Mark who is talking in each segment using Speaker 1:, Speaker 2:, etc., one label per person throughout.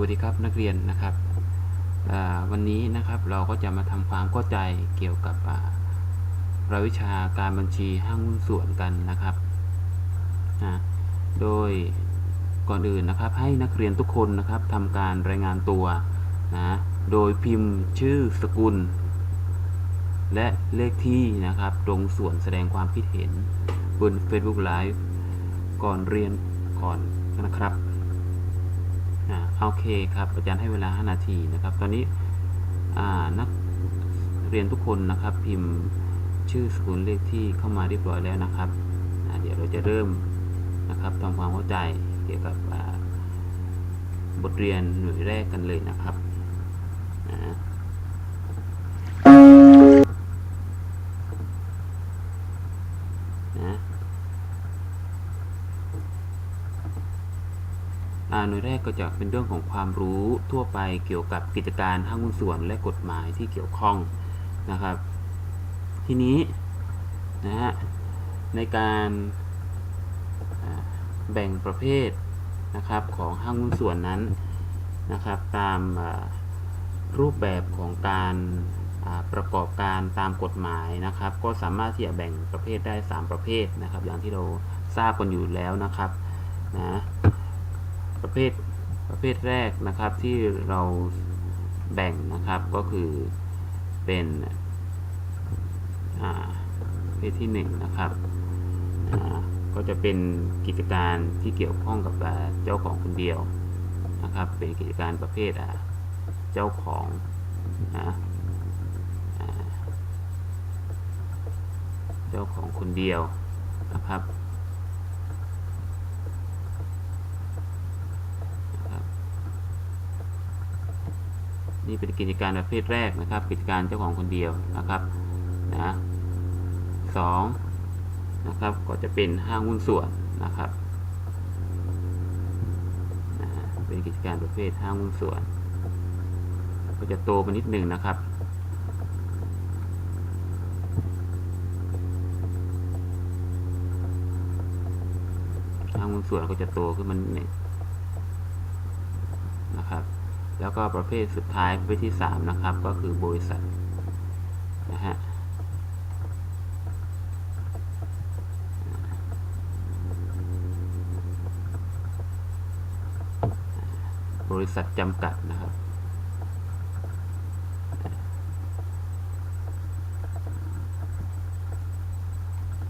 Speaker 1: วัสดีครับนักเรียนนะครับวันนี้นะครับเราก็จะมาทำความเข้าใจเกี่ยวกับรายวิชาการบัญชีห้างหุ้นส่วนกันนะครับนะโดยก่อนอื่นนะครับให้นักเรียนทุกคนนะครับทำการรายงานตัวนะโดยพิมพ์ชื่อสกุล และเลขที่นะครับ ตรงส่วนแสดงความคิดเห็นบน Facebook Live ก่อนเรียนก่อนนะครับ โอเคครับอาจารย์ให้เวลา 5 นาทีนะครับ ตอนนี้นักเรียนทุกคนนะครับ พิมพ์ชื่อสกุลเลขที่เข้ามาเรียบร้อยแล้วนะครับเดี๋ยวเราจะเริ่มนะครับทำความเข้าใจเกี่ยวกับบทเรียนหน่วยแรกกันเลยนะครับนะ หน่วยแรกก็จะเป็นเรื่องของความรู้ทั่วไปเกี่ยวกับกิจการห้างหุ้นส่วนและกฎหมายที่เกี่ยวข้องนะครับ ทีนี้นะฮะในการแบ่งประเภทนะครับของห้างหุ้นส่วนนั้นนะครับตามรูปแบบของการประกอบการตามกฎหมายนะครับ ก็สามารถที่จะแบ่งประเภทได้ 3 ประเภทนะครับ อย่างที่เราทราบกันอยู่แล้วนะครับนะ ประเภทประเภทแรกนะครับที่เราแบ่งนะครับก็คือเป็นประเภทที่หนึ่งนะครับก็จะเป็นกิจการที่เกี่ยวข้องกับเจ้าของคนเดียวนะครับ เป็นกิจการประเภทเจ้าของนะเจ้าของคนเดียวนะครับ นี่เป็นกิจการประเภทแรกนะครับ กิจการเจ้าของคนเดียวนะครับนะสองนะครับก็จะเป็นห้างหุ้นส่วนนะครับนะเป็นกิจการประเภทห้างหุ้นส่วน ก็จะโตไปนิดหนึ่งนะครับห้างหุ้นส่วนก็จะโตขึ้นมานิดหนึ่งนะครับ แล้วก็ประเภทสุดท้ายประเภทที่ 3 นะครับ ก็คือบริษัทนะฮะบริษัทจำกัดนะครับ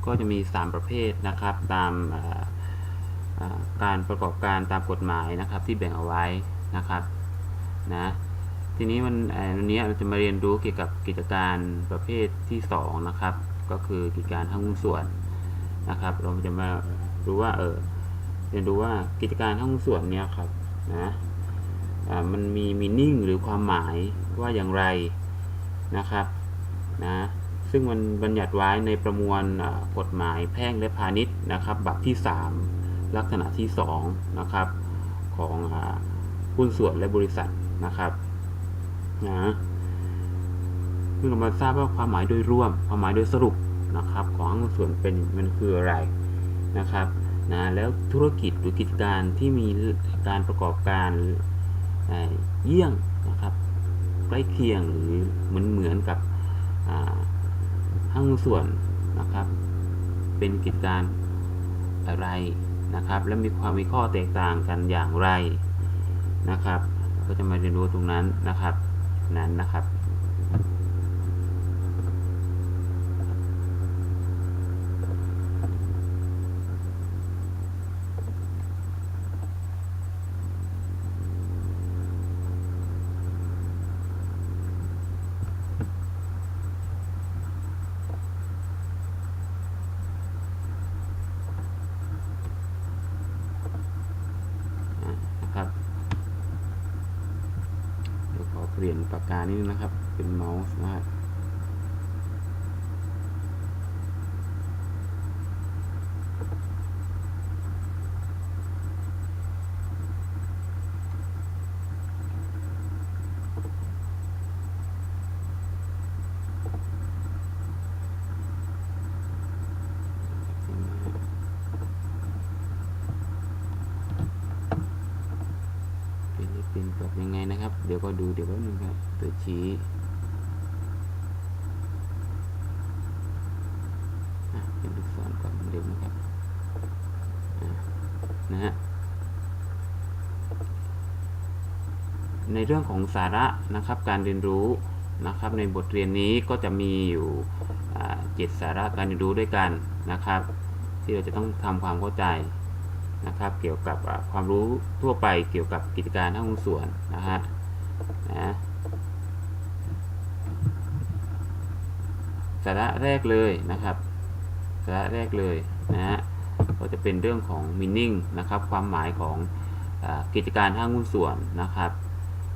Speaker 1: ก็จะมี 3 ประเภทนะครับตามการประกอบการตามกฎหมายนะครับที่แบ่งเอาไว้นะครับ นะทีนี้มันวันนี้เราจะมาเรียนรู้เกี่ยวกับกิจการประเภทที่ 2 นะครับ ก็คือกิจการห้างหุ้นส่วนนะครับ เราจะมาดูว่าเออเรียนรู้ว่ากิจการห้างหุ้นส่วนเนี่ยครับนะมันมีมีนิ่งหรือความหมายว่าอย่างไรนะครับนะซึ่งมันบัญญัติไว้ในประมวลกฎหมายแพ่งและพาณิชย์นะครับบัพที่ 3 ลักษณะที่2นะครับของหุ้นส่วนและบริษัท นะครับนะเพิ่งเรามาทราบว่าความหมายโดยรวม ความหมายโดยสรุปนะครับ ของส่วนเป็นมันคืออะไรนะครับนะแล้วธุรกิจหรือกิจการที่มีการประกอบการเยี่ยงนะครับใกล้เคียงหรือเหมือนเหมือนกับห้างส่วนนะครับ เป็นกิจการอะไรนะครับ และมีความมีข้อแตกต่างกันอย่างไรนะครับ ก็จะมาเรียนรู้ตรงนั้นนะครับ นั้นนะครับ อะนะครับ เดี๋ยวขอเป ลี่ยนปากกานิดนึงนะครับ เป็นเมาส์นะฮะบ เป็นแบบยังไงนะครับ เดี๋ยวก็ดูเดี๋ยวแป๊บนึงครับตัวชี้เป็นลูกศรก่อนเหมือนเดิมนะครับนะฮะในเรื่องของสาระนะครับการเรียนรู้นะครับ ในบทเรียนนี้ก็จะมีอยู่เจ็ดสาระการเรียนรู้ด้วยกันนะครับ ที่เราจะต้องทำความเข้าใจ นะครับ เกี่ยวกับความรู้ทั่วไปเกี่ยวกับกิจการทางหุ้นส่วนนะฮะนะสาระแรกเลยนะครับสาระแรกเลยนะฮะก็จะเป็นเรื่องของ meaning นะครับ ความหมายของอกิจการห้างหุ้นส่วนนะครับ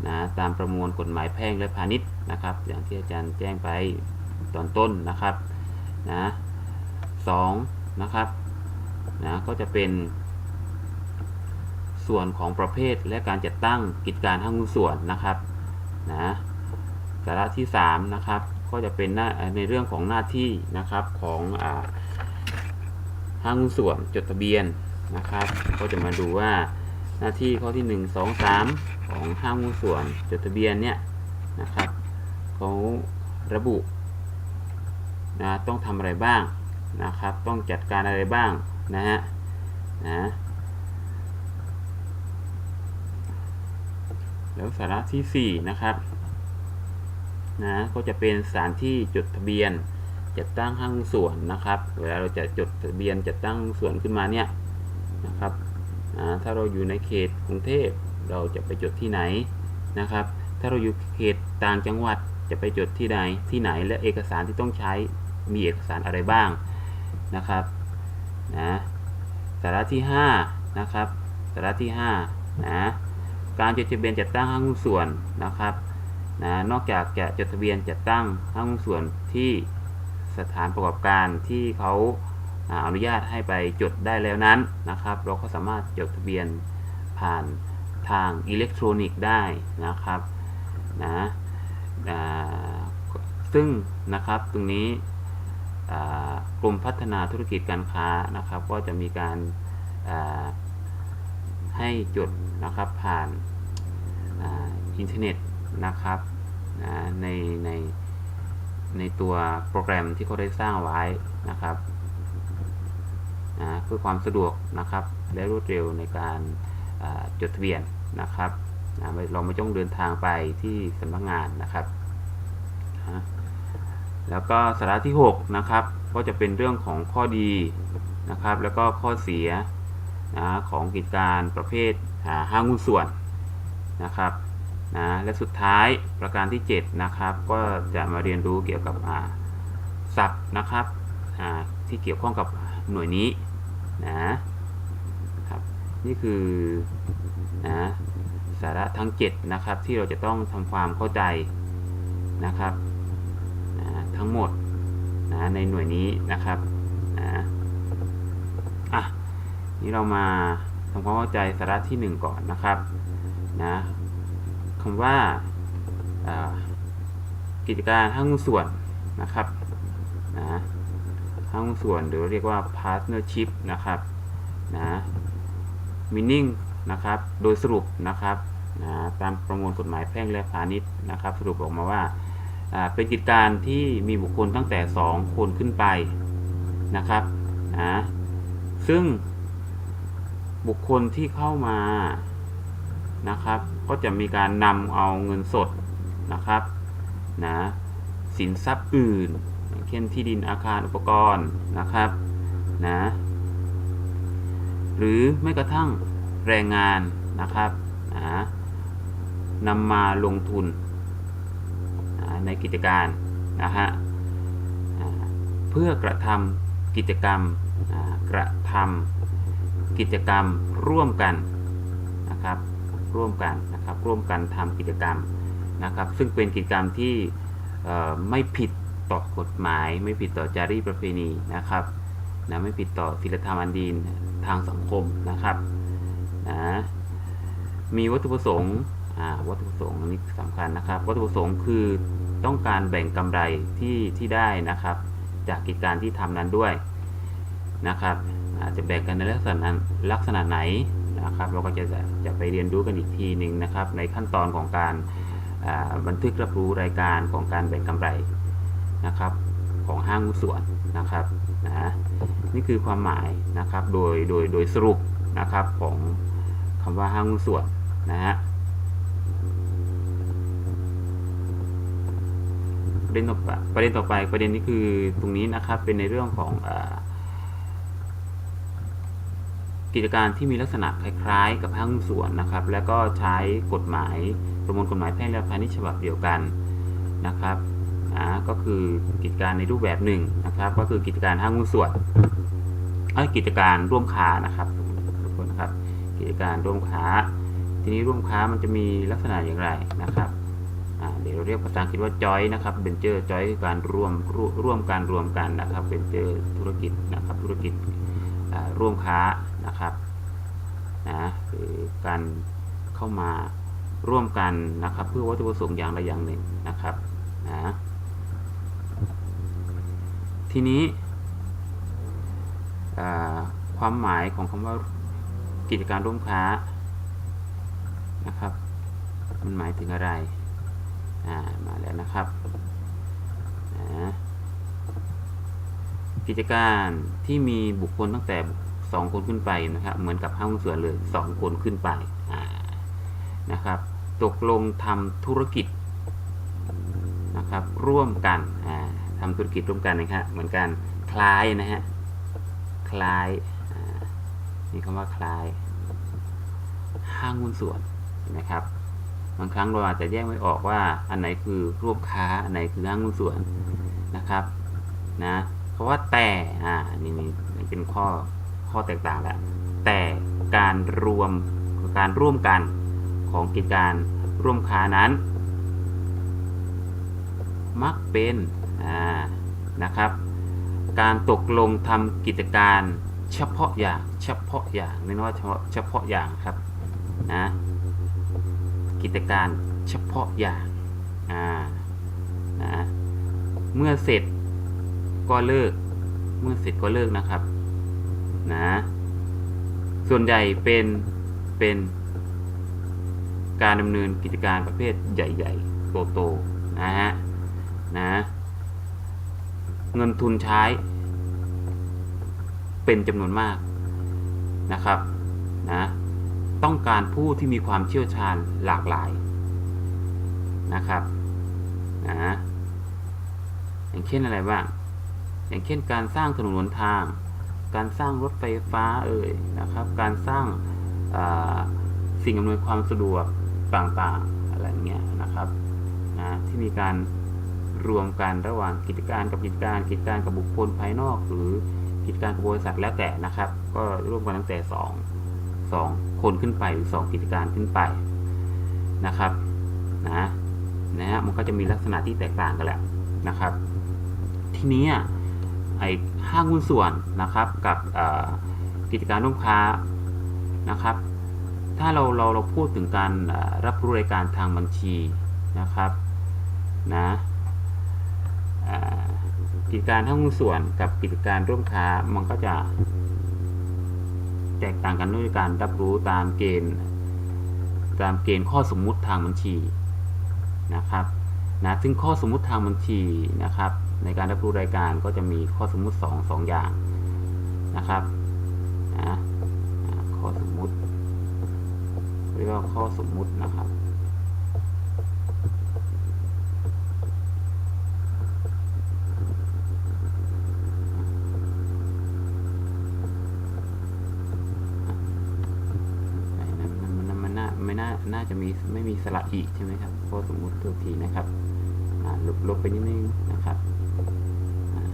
Speaker 1: นะตามประมวลกฎหมายแพ่งและพาณิชย์นะครับ อย่างที่อาจารย์แจ้งไปตอนต้นนะครับนะสองนะครับนะก็จะเป็น ส่วนของประเภทและการจัดตั้งกิจการห้างหุ้นส่วนนะครับนะสาระที่3นะครับก็จะเป็นในเรื่องของหน้าที่นะครับของอห้างหุ้นส่วนจดทะเบียนนะครับ ก็จะมาดูว่าหน้าที่ข้อที่ 1 2 3 ของห้างหุ้นส่วนจดทะเบียนเนี่ยนะครับเขาระบุนะต้องทำอะไรบ้างนะครับ ต้องจัดการอะไรบ้างนะฮะนะ แล้วสาระที่ 4 นะครับนะก็จะเป็นสถานที่จดทะเบียนจัดตั้งห้างส่วนนะครับ เวลาเราจะจดทะเบียนจัดตั้งส่วนขึ้นมาเนี่ยนะครับถ้าเราอยู่ในเขตกรุงเทพเราจะไปจดที่ไหนนะครับ ถ้าเราอยู่เขตต่างจังหวัดจะไปจดที่ไหนที่ไหนและเอกสารที่ต้องใช้มีเอกสารอะไรบ้างนะครับนะสาระที่5นะครับสาระที่5นะ การจดทะเบียนจัดตั้งห้างหุ้นส่วนนะครับนะนอกจากจะจดทะเบียนจัดตั้งห้างหุ้นส่วนที่สถานประกอบการที่เขาอนุญาตให้ไปจดได้แล้วนั้นนะครับ เราก็สามารถจดทะเบียนผ่านทางอิเล็กทรอนิกส์ได้นะครับนะซึ่งนะครับตรงนี้อ่ากรมพัฒนาธุรกิจการค้านะครับ ก็จะมีการาให้จดนะครับผ่าน อินเทอร์เน็ตนะครับนะในในในตัวโปรแกรมที่เขาได้สร้างไว้นะครับนะเพื่อความสะดวกนะครับและรวดเร็วในการจดทะเบียนนะครับนะเราไม่ต้องเดินทางไปที่สำนักงานนะครับนะแล้วก็สาระที่ 6 นะครับ ก็จะเป็นเรื่องของข้อดีนะครับ แล้วก็ข้อเสียนะของกิจการประเภทห้างหุ้นส่วน นะครับนะและสุดท้ายประการที่ 7 นะครับ ก็จะมาเรียนรู้เกี่ยวกับศัพท์นะครับที่เกี่ยวข้องกับหน่วยนี้นะครับนี่คือนะสาระทั้ง 7 นะครับ ที่เราจะต้องทำความเข้าใจนะครับนะทั้งหมดนะในหน่วยนี้นะครับนะอะนี่เรามาทำความเข้าใจสาระที่ 1 ก่อนนะครับ นะคำว่ากิจการห้างส่วนนะครับนะห้างส่วนหรือเรียกว่า partnership นะครับนะ meaning นะครับ โดยสรุปนะครับนะตามประมวลกฎหมายแพ่งและพาณิชย์นะครับ สรุปออกมาว่าอ่าเป็นกิจการที่มีบุคคลตั้งแต่ 2 คนขึ้นไปนะครับนะซึ่งบุคคลที่เข้ามา นะครับ ก็จะมีการนำเอาเงินสดนะครับนะสินทรัพย์อื่นเช่นที่ดินอาคารอุปกรณ์นะครับนะหรือไม่กระทั่งแรงงานนะครับนะนำมาลงทุนนะในกิจการนะฮะเพื่อกระทำกิจกรรมกระทำกิจกรรมร่วมกันนะครับ ร่วมกันนะครับ ร่วมกันทำกิจกรรมนะครับ ซึ่งเป็นกิจกรรมที่ไม่ผิดต่อกฎหมาย ไม่ผิดต่อจารีตประเพณีนะครับนะไม่ผิดต่อศีลธรรมอันดีทางสังคมนะครับนะมีวัตถุประสงค์อ่าวัตถุประสงค์อันนี้สำคัญนะครับ วัตถุประสงค์คือต้องการแบ่งกำไรที่ที่ได้นะครับ จากกิจการที่ทำนั้นด้วยนะครับอาจจะแบ่งกันในลักษณะลักษณะไหน นะครับเราก็จะจะไปเรียนรู้กันอีกทีหนึ่งนะครับ ในขั้นตอนของการบันทึกรับรู้รายการของการแบ่งกำไรนะครับของห้างหุ้นส่วนนะครับนะนี่คือความหมายนะครับโดยโดยโดยสรุปนะครับของคำว่าห้างหุ้นส่วนนะฮะประเด็นต่อไปประเด็นต่อไปประเด็นนี้คือตรงนี้นะครับเป็นในเรื่องของอ กิจการที่มีลักษณะคล้ายๆ กับห้างหุ้นส่วนนะครับ แล้วก็ใช้กฎหมายประมวลกฎหมายแพ่งและพาณิชย์ฉบับเดียวกันนะครับอ่าก็คือกิจการในรูปแบบหนึ่งนะครับ ก็คือกิจการห้างหุ้นส่วนเอ้กิจการร่วมค้านะครับทุกคนนะครับ กิจการร่วมค้า ทีนี้ร่วมค้ามันจะมีลักษณะอย่างไรนะครับอ่าเดี๋ยวเราเรียกภาษาอังกฤษว่าจอยนะครับเบนเจอร์จอยคือการร่วมร่วมการรวมกันนะครับเบนเจอร์ธุรกิจนะครับธุรกิจร่วมค้า นะครับนะหรือการเข้ามาร่วมกันนะครับ เพื่อวัตถุประสงค์อย่างใดอย่างหนึ่งนะครับนะทีนี้ความหมายของคำว่ากิจการร่วมค้านะครับ มันหมายถึงอะไรมาแล้วนะครับนะกิจการที่มีบุคคลตั้งแต่บุค สองคนขึ้นไปนะครับ เหมือนกับห้าหุ้นส่วนเลยสองคนขึ้นไปนะครับ ตกลงทำธุรกิจนะครับร่วมกันทำธุรกิจร่วมกันนะครับเหมือนกันคล้ายนะฮะคล้ายมีคำว่าคล้ายห้างหุ้นส่วนนะครับบางครั้งเราอาจจะแยกไม่ออกว่าอันไหนคือร่วมค้าอันไหนคือห้างหุ้นส่วนนะครับนะเพราะว่าแต่อ่านี่นี่เป็นข้อ ข้อแตกต่างแล้วแต่การรวมการร่วมกันของกิจการร่วมค้านั้น มักเป็นนะครับ การตกลงทำกิจการเฉพาะอย่างเฉพาะอย่างไม่ว่าเฉพาะเฉพาะอย่างครับนะกิจการเฉพาะอย่างอ่านะเมื่อเสร็จก็เลิก เมื่อเสร็จก็เลิกนะครับ นะ ส่วนใหญ่เป็นเป็นการดำเนินกิจการประเภทใหญ่ๆโตๆนะฮะนะเงินทุนใช้เป็นจำนวนมากนะครับนะต้องการผู้ที่มีความเชี่ยวชาญหลากหลายนะครับนะอย่างเช่นอะไรบ้าง อย่างเช่นการสร้างถนนหนทาง การสร้างรถไฟฟ้าเอ่ยนะครับ การสร้างสิ่งอำนวยความสะดวกต่างๆอะไรเงี้ยนะครับนะที่มีการรวมกันระหว่างกิจการกับกิจการกิจการกับบุคคลภายนอก หรือกิจการกับบริษัทแล้วแต่นะครับ ก็ร่วมกันตั้งแต่สองสองคนขึ้นไปหรือสองกิจการขึ้นไปนะครับนะนะฮะมันก็จะมีลักษณะที่แตกต่างกันแหละนะครับ ทีนี้อะ ไอห้างหุ้นส่วนนะครับกับกิจการร่วมค้านะครับ ถ้าเราเราเราพูดถึงการรับรู้รายการทางบัญชีนะครับนะกิจการทั้งหุ้นส่วนกับกิจการร่วมค้ามันก็จะแตกต่างกันด้วยการรับรู้ตามเกณฑ์ตามเกณฑ์ข้อสมมุติทางบัญชีนะครับนะซึ่งข้อสมมุติทางบัญชีนะครับ ในการรับรู้รายการก็จะมีข้อสมมุติ 2 2 อย่างนะครับนะอ่าข้อสมมุติเรียกว่าข้อสมมุตินะครับมันมันมันน่าไม่น่าน่าจะมีไม่มีสระอีกใช่ไหมครับเพราะสมมุติตัวทีนะครับลบลบไปนิดนึงนะครับอ่า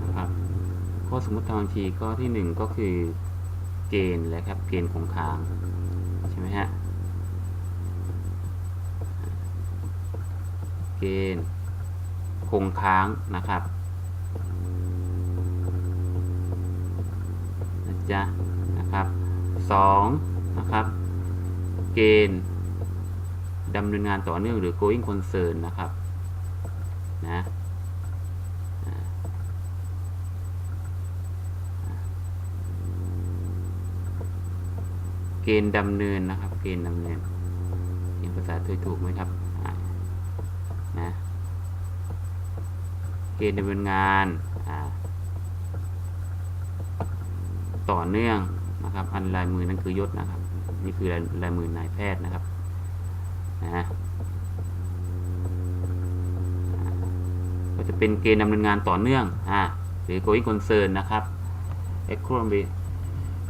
Speaker 1: นะครับข้อ สมมติทางบัญชีข้อที่หนึ่งก็คือเกณฑ์แหละครับเกณฑ์คงค้างใช่ไหมฮะเกณฑ์คงค้างนะครับนะจ๊ะนะครับสองนะครับ เกณฑ์ดำเนินงานต่อเนื่องหรือ going concern นะครับนะอ่าเกณฑ์ดำเนินนะครับ เกณฑ์ดำเนินยังภาษาไทยถูกไหมครับนะเกณฑ์ดำเนินงานต่อเนื่องนะครับ อันลายมือนั่นคือยศนะครับ นี่คือลายลายมือนายแพทย์นะครับนะก็จะเป็นเกณฑ์ดำเนินงานต่อเนื่องอ่าหรือ going concern นะครับ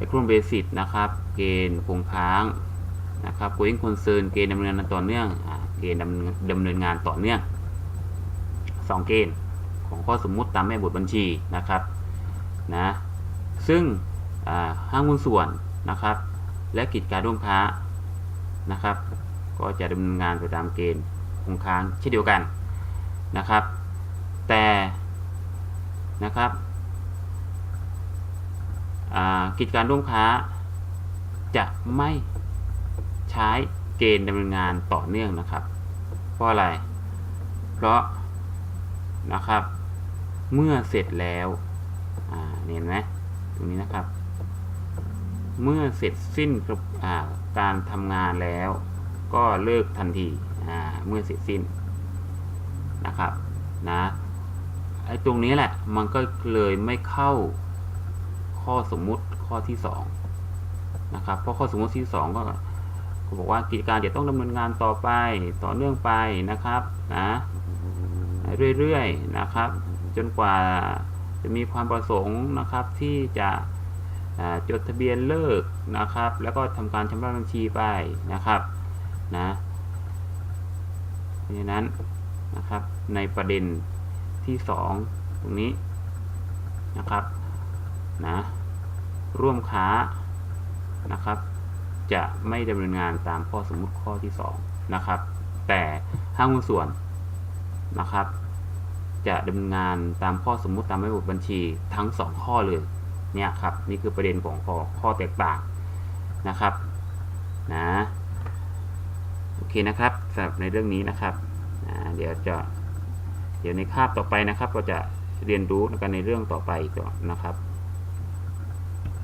Speaker 1: acron acron basis นะครับ เกณฑ์คงค้างนะครับ going concern เกณฑ์ดำเนินงานต่อเนื่องอเกณฑ์ดำเนินดำเนินงานต่อเนื่องสองเกณฑ์ของข้อสมมุติตามแม่บทบัญชีนะครับนะซึ่งห้างหุ้นส่วนนะครับ และกิจการร่วมค้านะครับ ก็จะดำเนินงานไปตามเกณฑ์คงค้างเช่นเดียวกันนะครับ แต่นะครับ กิจการร่วมค้า จะไม่ใช้เกณฑ์ดำเนินงานต่อเนื่องนะครับ เพราะอะไร เพราะนะครับ เมื่อเสร็จแล้วเห็นไหมตรงนี้นะครับ เมื่อเสร็จสิ้นการทำงานแล้ว ก็เลิกทันทีเมื่อเสร็จสิ้นนะครับนะไอ้ตรงนี้แหละมันก็เลยไม่เข้า ข้อสมมุติข้อที่สองนะครับเพราะข้อสมมุติที่สองก็บอกว่ากิจการจะต้องดำเนินงานต่อไปต่อเนื่องไปนะครับนะเรื่อยๆนะครับ จนกว่าจะมีความประสงค์นะครับที่จะจดทะเบียนเลิกนะครับ แล้วก็ทำการชำระบัญชีไปนะครับนะเพราะฉะนั้นนะครับในประเด็นที่ 2 ตรงนี้นะครับนะ ร่วมค้านะครับ จะไม่ดำเนินงานตามข้อสมมุติข้อที่ 2 นะครับ แต่ห้างหุ้นส่วนนะครับ จะดำเนินงานตามข้อสมมุติตามระบบบัญชีทั้ง 2 ข้อเลยเนี่ยครับนี่คือประเด็นของข้อข้อแตกต่างนะครับนะโอเคนะครับสำหรับในเรื่องนี้นะครับนะเดี๋ยวจะเดี๋ยวในคาบต่อไปนะครับเราจะเรียนรู้กันในเรื่องต่อไปก่อนนะครับ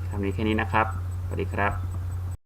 Speaker 1: คำนี้แค่นี้นะครับ สวัสดีครับ